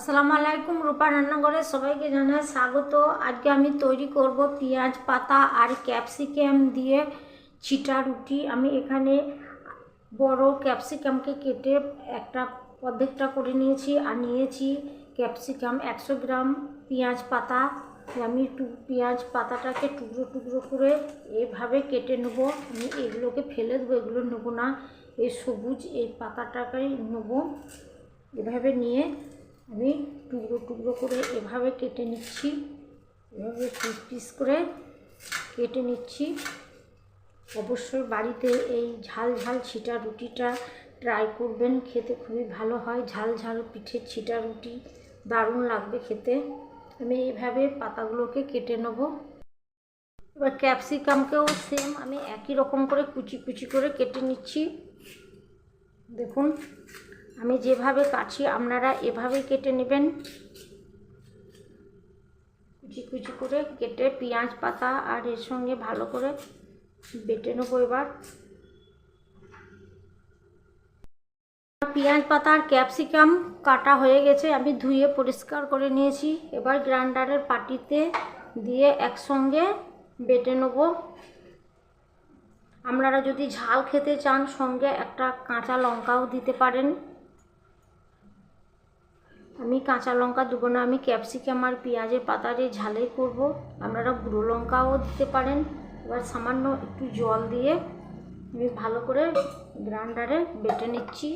আসসালামু আলাইকুম, রূপা রান্নাঘরে সবাইকে জানাই স্বাগত। আজকে আমি তৈরি করব পেঁয়াজ পাতা আর ক্যাপসিকাম দিয়ে চিটা রুটি। আমি এখানে বড় ক্যাপসিকামকে কেটে একটা অর্ধেকটা করে নিয়েছি আর নিয়েছি ক্যাপসিকাম একশো গ্রাম পেঁয়াজ পাতা। আমি টু পেঁয়াজ পাতাটাকে টুকরো টুকরো করে এভাবে কেটে নেব। আমি এগুলোকে ফেলে দেবো, এগুলো নেব না। এই সবুজ এই পাতাটাকেই নেব। এভাবে নিয়ে আমি টুকরো টুকরো করে এভাবে কেটে নিচ্ছি। এভাবে পিস পিস করে কেটে নিচ্ছি। অবশ্যই বাড়িতে এই ঝাল ঝাল ছিটা রুটিটা ট্রাই করবেন, খেতে খুবই ভালো হয়। ঝাল ঝাল পিঠের ছিটা রুটি দারুণ লাগবে খেতে। আমি এইভাবে পাতাগুলোকে কেটে নেব। এবার ক্যাপসিকামকেও সেম আমি একই রকম করে কুচি কুচি করে কেটে নিচ্ছি। দেখুন। আমি যেভাবে কাটছি, আপনারা এভাবেই কেটে নেবেন। কুচি কুচি করে কেটে পেঁয়াজ পাতা আর এর সঙ্গে ভালো করে বেটে নেব এবার। পেঁয়াজ পাতা আর ক্যাপসিকাম কাটা হয়ে গেছে, আমি ধুয়ে পরিষ্কার করে নিয়েছি। এবার গ্রাইন্ডারের পাটিতে দিয়ে একসঙ্গে বেটে নেব। আপনারা যদি ঝাল খেতে চান, সঙ্গে একটা কাঁচা লঙ্কাও দিতে পারেন। আমি কাঁচা লঙ্কা দেবো না, আমি ক্যাপসিকাম আর পেঁয়াজের পাতারে ঝালেই করব। আপনারা গুঁড়ো লঙ্কাও দিতে পারেন। এবার সামান্য একটু জল দিয়ে আমি ভালো করে গ্রাইন্ডারে বেটে নিচ্ছি।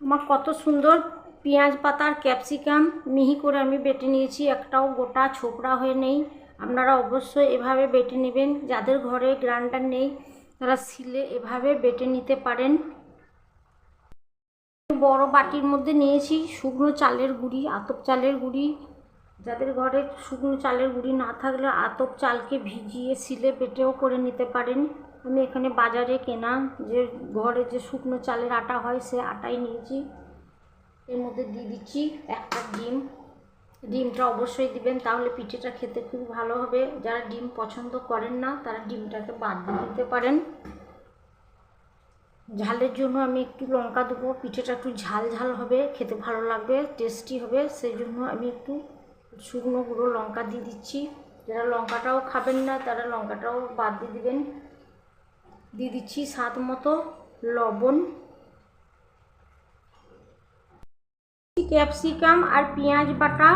আমার কত সুন্দর পেঁয়াজ পাতা আর ক্যাপসিকাম মিহি করে আমি বেটে নিয়েছি, একটাও গোটা ছোকরা হয়ে নেই। আপনারা অবশ্যই এভাবে বেটে নেবেন, যাদের ঘরে গ্রাইন্ডার নেই, তারা শিলে এভাবে বেটে নিতে পারেন। বড় বাটির মধ্যে নিয়েছি শুকনো চালের গুঁড়ি, আতপ চালের গুঁড়ি। যাদের ঘরে শুকনো চালের গুঁড়ি না থাকলে আতপ চালকে ভিজিয়ে সিলে বেটেও করে নিতে পারেন। আমি এখানে বাজারে কেনা যে ঘরে যে শুকনো চালের আটা হয় সে আটাই নিয়েছি। এর মধ্যে দিয়ে দিচ্ছি একটা ডিম। ডিমটা অবশ্যই দিবেন, তাহলে পিঠেটা খেতে খুব ভালো হবে। যারা ডিম পছন্দ করেন না, তারা ডিমটাকে বাদ দিয়ে দিতে পারেন। ঝালের জন্য আমি একটু লঙ্কা দেবো, পিঠেটা একটু ঝাল ঝাল হবে, খেতে ভালো লাগবে টেস্টি হবে, সেই জন্য আমি একটু শুকনো গুঁড়ো লঙ্কা দিয়ে দিচ্ছি। যারা লঙ্কাটাও খাবেন না, তারা লঙ্কাটাও বাদ দিয়ে দেবেন। দিয়ে দিচ্ছি স্বাদ মতো লবণ। ক্যাপসিকাম আর পেঁয়াজ বাটা।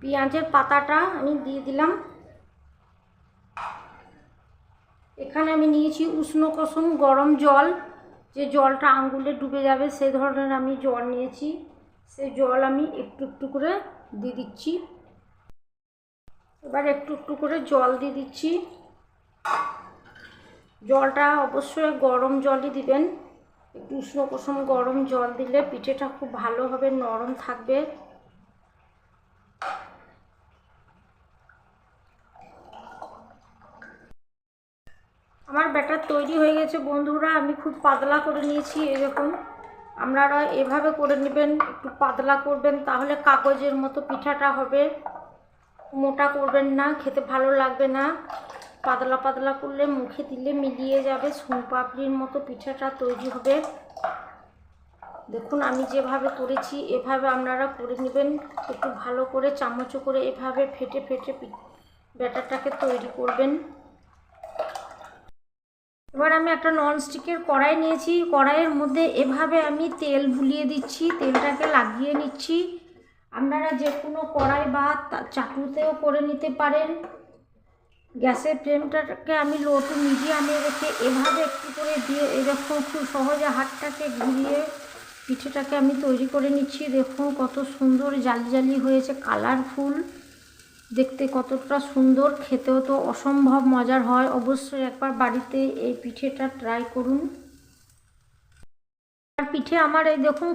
পেঁয়াজের পাতাটা আমি দিয়ে দিলাম। এখানে আমি নিয়েছি উষ্ণ কুসুম গরম জল। যে জলটা আঙ্গুলে ডুবে যাবে, সে ধরনের আমি জল নিয়েছি। সে জল আমি একটু একটু করে দিয়ে দিচ্ছি। এবার একটু একটু করে জল দিয়ে দিচ্ছি। জলটা অবশ্যই গরম জলই দিবেন। একটু উষ্ণ কুসুম গরম জল দিলে পিঠেটা খুব ভালো হবে নরম থাকবে। আমার ব্যাটার তৈরি হয়ে গেছে, বন্ধুরা। আমি খুব পাতলা করে নিয়েছি এরকম আপনারা এভাবে করে নেবেন, একটু পাতলা করবেন, তাহলে কাগজের মতো পিঠাটা হবে। মোটা করবেন না, খেতে ভালো লাগবে না। পাতলা পাতলা করলে মুখে দিলে মিলিয়ে যাবে, সোনপাপড়ির মতো পিঠাটা তৈরি হবে। দেখুন, আমি যেভাবে করেছি, এভাবে আপনারা করে নেবেন। একটু ভালো করে, চামচ করে এভাবে ফেটে ফেটে ব্যাটারটাকে তৈরি করবেন। এবার আমি একটা ননস্টিকের কড়াই নিয়েছি। কড়াইয়ের মধ্যে এভাবে আমি তেল বুলিয়ে দিচ্ছি, তেলটাকে লাগিয়ে নিচ্ছি। আপনারা যে কোনো কড়াই বা চাটুতেও করে নিতে পারেন। গ্যাসের ফ্লেমটাকে আমি লো টু মিডিয়ামে রেখে এভাবে একটু করে দিয়ে এরকম খুব সহজে হাতটাকে ঘুরিয়ে পিঠেটাকে আমি তৈরি করে নিচ্ছি। দেখুন কত সুন্দর জালি জালি হয়েছে কালারফুল দেখতে কতটা সুন্দর, খেতেও তো অসম্ভব মজার হয়। অবশ্যই একবার বাড়িতে এই পিঠেটা ট্রাই করুন। আর পিঠে আমার এই দেখুন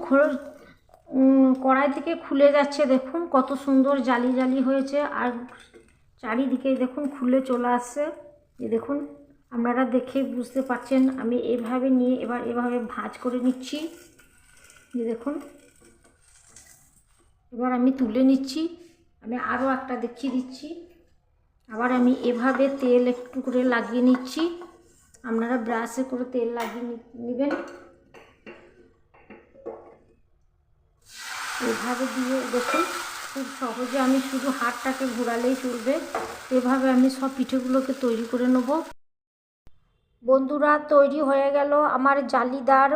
কড়াই থেকে খুলে যাচ্ছে দেখুন, কত সুন্দর জালি জালি হয়েছে। আর চারিদিকে দেখুন খুলে চলে আসছে। এই দেখুন, আপনারা দেখে বুঝতে পারছেন, আমি এভাবে নিয়ে এবার এভাবে ভাজ করে নিচ্ছি। যে দেখুন, এবার আমি তুলে নিচ্ছি। আমি আরও একটা দেখিয়ে দিচ্ছি। আবার আমি এভাবে তেল একটু করে লাগিয়ে নিচ্ছি। আপনারা ব্রাশে করে তেল লাগিয়ে নেবেন। এভাবে দিয়ে দেখুন, খুব সহজে আমি শুধু হাতটাকে ঘোরালেই চলবে। এভাবে আমি সব পিঠেগুলোকে তৈরি করে নেব। বন্ধুরা, তৈরি হয়ে গেল আমার জালিদার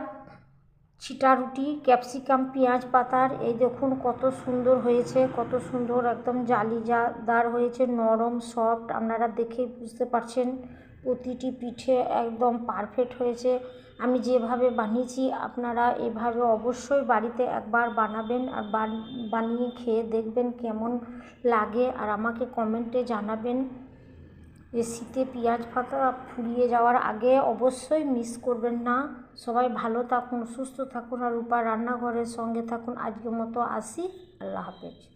ছিটা রুটি, ক্যাপসিকাম, পেঁয়াজ পাতার, এই দেখুন কত সুন্দর হয়েছে, কত সুন্দর একদম জালিদার হয়েছে, নরম সফট আপনারা দেখেই বুঝতে পারছেন, প্রতিটি পিঠে একদম পারফেক্ট হয়েছে। আমি যেভাবে বানিয়েছি, আপনারা এভাবে অবশ্যই বাড়িতে একবার বানাবেন আর বান- বানিয়ে খেয়ে দেখবেন কেমন লাগে, আর আমাকে কমেন্টে জানাবেন। যে শীতে পেঁয়াজ পাতা ফুরিয়ে যাওয়ার আগে অবশ্যই মিস করবেন না। সবাই ভালো থাকুন, সুস্থ থাকুন আর রূপা রান্নাঘরের সঙ্গে থাকুন। আজকের মতো আসি। আল্লাহ হাফেজ।